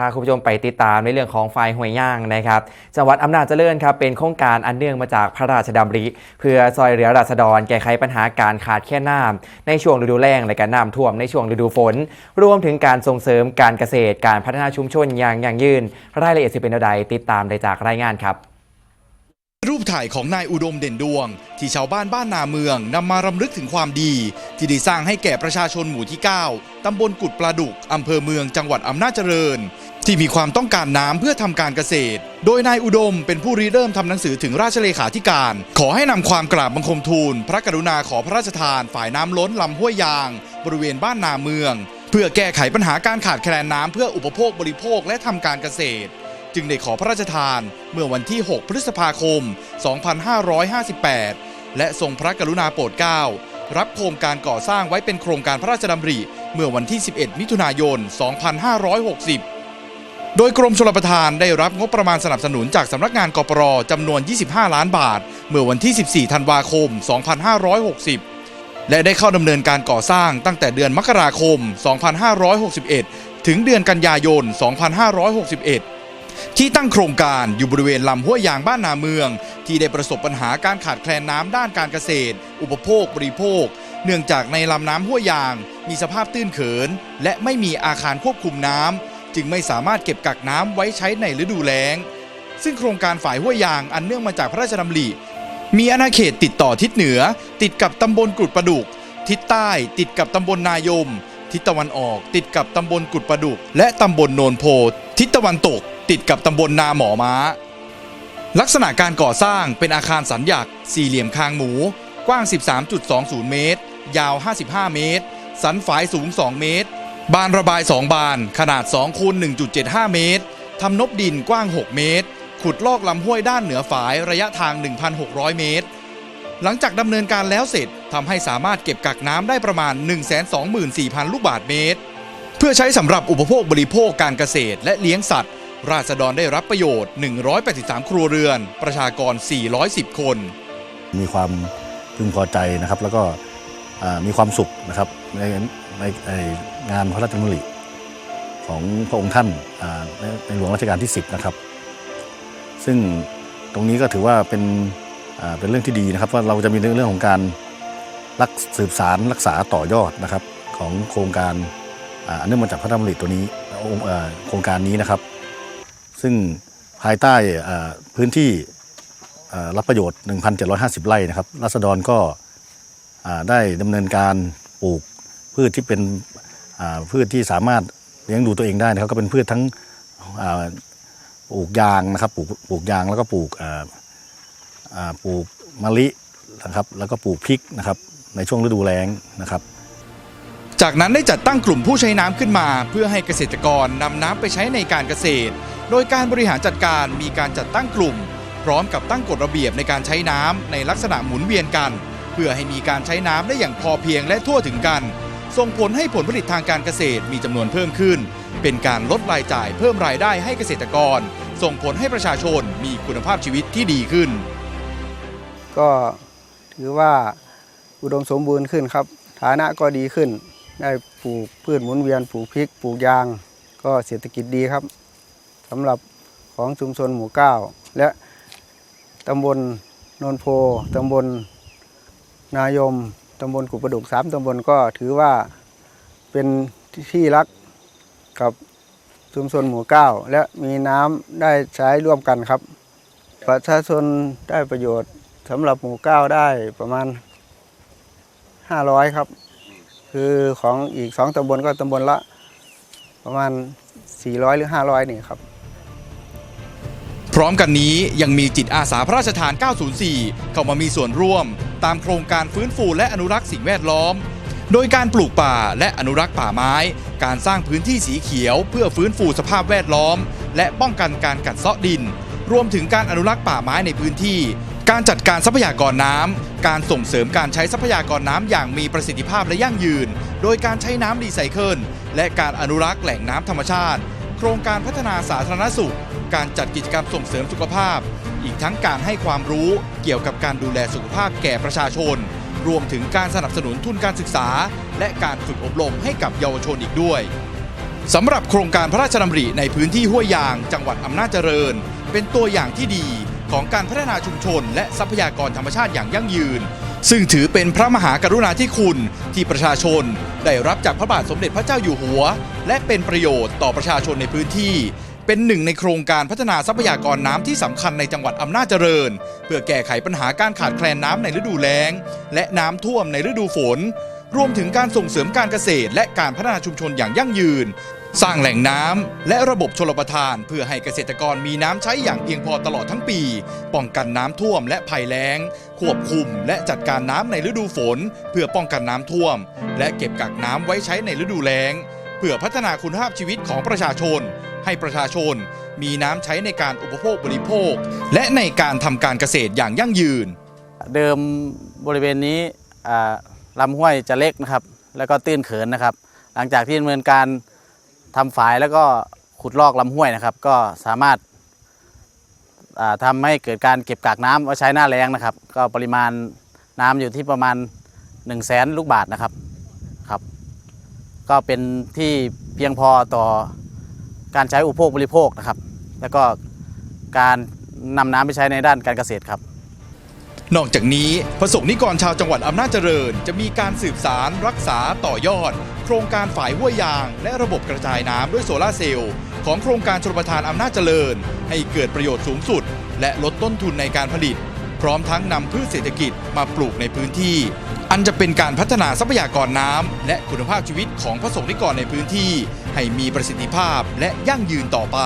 พาคุณผู้ชมไปติดตามในเรื่องของไฟห้วยย่างนะครับจังหวัดอำนาจเจริญครับเป็นโครงการอันเนื่องมาจากพระราชดำริ เพื่อซอยเหลือราษฎรแก้ไขปัญหาการขาดแคลนน้ำในช่วงฤดูแล้งและการน้ำท่วมในช่วงฤดูฝน รวมถึงการส่งเสริมการเกษตรการพัฒนาชุมชนอย่างยั่งยืน รายละเอียดจะเป็นใดติดตามได้จากรายงานครับ รูปถ่ายของนายอุดมเด่นดวง ที่ชาวบ้านบ้านนาเมืองนำมารำลึกถึงความดี ที่ได้สร้างให้แก่ประชาชนหมู่ที่ 9 ตำบลกุดปลาดุก อำเภอเมืองจังหวัดอำนาจเจริญ ที่มีความต้องการน้ำเพื่อทำการเกษตร โดยนายอุดมเป็นผู้ริเริ่มทำหนังสือถึงราชเลขาธิการ ขอให้นำความกราบบังคมทูล พระกรุณาขอพระราชทาน ฝ่ายน้ำล้นลำห้วยยาง บริเวณบ้านนาเมือง เพื่อแก้ไขปัญหาการขาดแคลนน้ำเพื่ออุปโภคบริโภคและทำการเกษตร จึงได้ขอพระราชทานเมื่อวันที่ 6 พฤษภาคม 2558 และทรงพระกรุณาโปรดเกล้ารับโครงการก่อสร้างไว้เป็นโครงการพระราชดำริเมื่อวันที่ 11 มิถุนายน 2560 โดยกรมชลประทานได้รับงบประมาณสนับสนุนจากสำนักงานกปรจำนวน 25 ล้านบาท เมื่อวันที่ 14 ธันวาคม 2560 และได้เข้าดำเนินการก่อสร้างตั้งแต่เดือนมกราคม 2561 ถึงเดือนกันยายน 2561 ที่ตั้งโครงการอยู่บริเวณลำห้วยยางบ้านนาเมือง ที่ได้ประสบปัญหาการขาดแคลนน้ำด้านการเกษตร อุปโภค บริโภค เนื่องจากในลำน้ำห้วยยาง มีสภาพตื้นเขิน และไม่มีอาคารควบคุมน้ำจึงไม่สามารถเก็บกักน้ำไว้ใช้ในฤดูแล้ง ซึ่งโครงการฝ่ายห้วยยางอันเนื่องมาจากพระราชดำริมีอาณาเขตติดต่อทิศเหนือ ติดกับตำบลกุดประดุก ทิศใต้ติดกับตำบลนายม ทิศตะวันออกติดกับตำบลกุดประดุก และตำบลโนนโพ ทิศตะวันตก ติดกับตำบลนาหมอม้า ลักษณะการก่อสร้างเป็นอาคารสัญญักสี่เหลี่ยมคางหมู กว้าง 13.20 เมตร ยาว 55 เมตร สันฝายสูง 2 เมตร บานระบาย 2 บาน ขนาด2คูณ1.75 เมตรทำนบดินกว้าง 6 เมตร ขุดลอกลำห้วยด้านเหนือฝายระยะทาง 1,600 เมตร หลังจากดำเนินการแล้วเสร็จทำให้สามารถเก็บกักน้ำได้ประมาณ 124,000 ลูกบาศก์เมตร เพื่อใช้สำหรับอุปโภคบริโภคการเกษตรและเลี้ยงสัตว์ ราษฎรได้รับประโยชน์ 183 ครัวเรือน ประชากร 410 คน มีความพึงพอใจนะครับ แล้วก็มีความสุขนะครับในในในงานพระราชดำริของพระองค์ท่านในหลวงรัชกาลที่ 10 นะครับ ซึ่งตรงนี้ก็ถือว่าเป็นเป็นเรื่องที่ดีนะครับว่าเราจะมีเรื่องของการรักสืบสารรักษาต่อยอดนะครับของโครงการอันเนื่องมาจากพระราชดำริตัวนี้โครงการนี้นะครับ ซึ่งภายใต้พื้นที่รับประโยชน์ 1,750 ไร่นะครับรัษฎรก็ได้ดำเนินการปลูกพืชที่เป็นพืชที่สามารถเลี้ยงดูตัวเองได้นะครับก็เป็นพืชทั้งปลูกยางนะครับปลูกปลูกยางแล้วก็ปลูกปลูกมะลินะครับแล้วก็ปลูกพริกนะครับในช่วงฤดูแล้งนะครับ จากนั้นได้จัดตั้งกลุ่มผู้ใช้น้ำขึ้นมา เพื่อให้เกษตรกรนำน้ำไปใช้ในการเกษตร โดยการบริหารจัดการมีการจัดตั้งกลุ่ม พร้อมกับตั้งกฎระเบียบในการใช้น้ำในลักษณะหมุนเวียนกัน เพื่อให้มีการใช้น้ำได้อย่างพอเพียงและทั่วถึงกัน ส่งผลให้ผลผลิตทางการเกษตรมีจำนวนเพิ่มขึ้น เป็นการลดรายจ่ายเพิ่มรายได้ให้เกษตรกร ส่งผลให้ประชาชนมีคุณภาพชีวิตที่ดีขึ้น ก็ถือว่าอุดมสมบูรณ์ขึ้นครับ ฐานะก็ดีขึ้น ได้ปลูกพืชหมุนเวียนปลูกพริกปลูกยาง ก็เศรษฐกิจดีครับ สำหรับของชุมชนหมู่เก้าและตำบลโนนโพตำบลนายมตำบลกุประดุกสามตำบลก็ถือว่าเป็นที่รักกับชุมชนหมู่เก้าและมีน้ำได้ใช้ร่วมกันครับ ประชาชนได้ประโยชน์สำหรับหมู่เก้าได้ประมาณ 500 ครับ คือของอีกสองตำบลก็ตำบลละประมาณ 400 หรือ 500นี่ครับ พร้อมกันนี้ยังมีจิตอาสาพระราชทาน 904 เข้ามามีส่วนร่วม ตามโครงการฟื้นฟูและอนุรักษ์สิ่งแวดล้อม โดยการปลูกป่าและอนุรักษ์ป่าไม้ การสร้างพื้นที่สีเขียว เพื่อฟื้นฟูสภาพแวดล้อม และป้องกันการกัดเซาะดิน รวมถึงการอนุรักษ์ป่าไม้ในพื้นที่ การจัดการทรัพยากรน้ำ การส่งเสริมการใช้ทรัพยากรน้ำอย่างมีประสิทธิภาพและยั่งยืน โดยการใช้น้ำรีไซเคิลและการอนุรักษ์แหล่งน้ำธรรมชาติ โครงการพัฒนาสาธารณสุข การจัดกิจกรรมส่งเสริมสุขภาพ อีกทั้งการให้ความรู้เกี่ยวกับการดูแลสุขภาพแก่ประชาชน รวมถึงการสนับสนุนทุนการศึกษา และการฝึกอบรมให้กับเยาวชนอีกด้วยสำหรับโครงการพระราชดำริในพื้นที่ห้วยยาง จังหวัดอำนาจเจริญ เป็นตัวอย่างที่ดีของการพัฒนาชุมชน และทรัพยากรธรรมชาติอย่างยั่งยืน ซึ่งถือเป็นพระมหากรุณาธิคุณที่ประชาชน ได้รับจากพระบาทสมเด็จพระเจ้าอยู่หัว และเป็นประโยชน์ต่อประชาชนในพื้นที่ เป็นหนึ่งในโครงการพัฒนาทรัพยากรน้ำที่สำคัญในจังหวัดอำนาจเจริญ เพื่อแก้ไขปัญหาการขาดแคลนน้ำในฤดูแล้ง และน้ำท่วมในฤดูฝน รวมถึงการส่งเสริมการเกษตร และการพัฒนาชุมชนอย่างยั่งยืน สร้างแหล่งน้ำและระบบชลประทาน เพื่อให้เกษตรกรมีน้ำใช้อย่างเพียงพอตลอดทั้งปี ป้องกันน้ำท่วมและภัยแล้ง ควบคุมและจัดการน้ำในฤดูฝน เพื่อป้องกันน้ำท่วม และเก็บกักน้ำไว้ใช้ในฤดูแล้ง พื่อพัฒนาคุณภาพชีวิตของประชาชน ให้ประชาชนมีน้ำใช้ในการอุปโภคบริโภค และในการทำการเกษตรอย่างยั่งยืน เดิมบริเวณนี้ลำห้วยจะเล็กนะครับ แล้วก็ตื้นเขินนะครับ หลังจากที่ดำเนินการทำฝายแล้วก็ขุดลอกลำห้วยนะครับ ก็สามารถาทำให้เกิดการเก็บกากน้ำไว้ใช้หน้าแล้งนะครับ ก็ปริมาณน้ำอยู่ที่ประมาณ1นึ่งแสนลูกบาทนะครับ ก็เป็นที่เพียงพอต่อการใช้อุปโภคบริโภคนะครับ แล้วก็การนำน้ำไปใช้ในด้านการเกษตรครับ นอกจากนี้ประสงค์นิกรชาวจังหวัดอำนาจเจริญ จะมีการสืบสารรักษาต่อยอด โครงการฝ่ายห้วยยาง และระบบกระจายน้ำด้วยโซลาเซลล์ของโครงการชลประทานอำนาจเจริญ ให้เกิดประโยชน์สูงสุด และลดต้นทุนในการผลิต พร้อมทั้งนำพืชเศรษฐกิจมาปลูกในพื้นที่ อันจะเป็นการพัฒนาทรัพยากรน้ำและคุณภาพชีวิตของพระสงฆ์นิกรในพื้นที่ ให้มีประสิทธิภาพและยั่งยืนต่อไป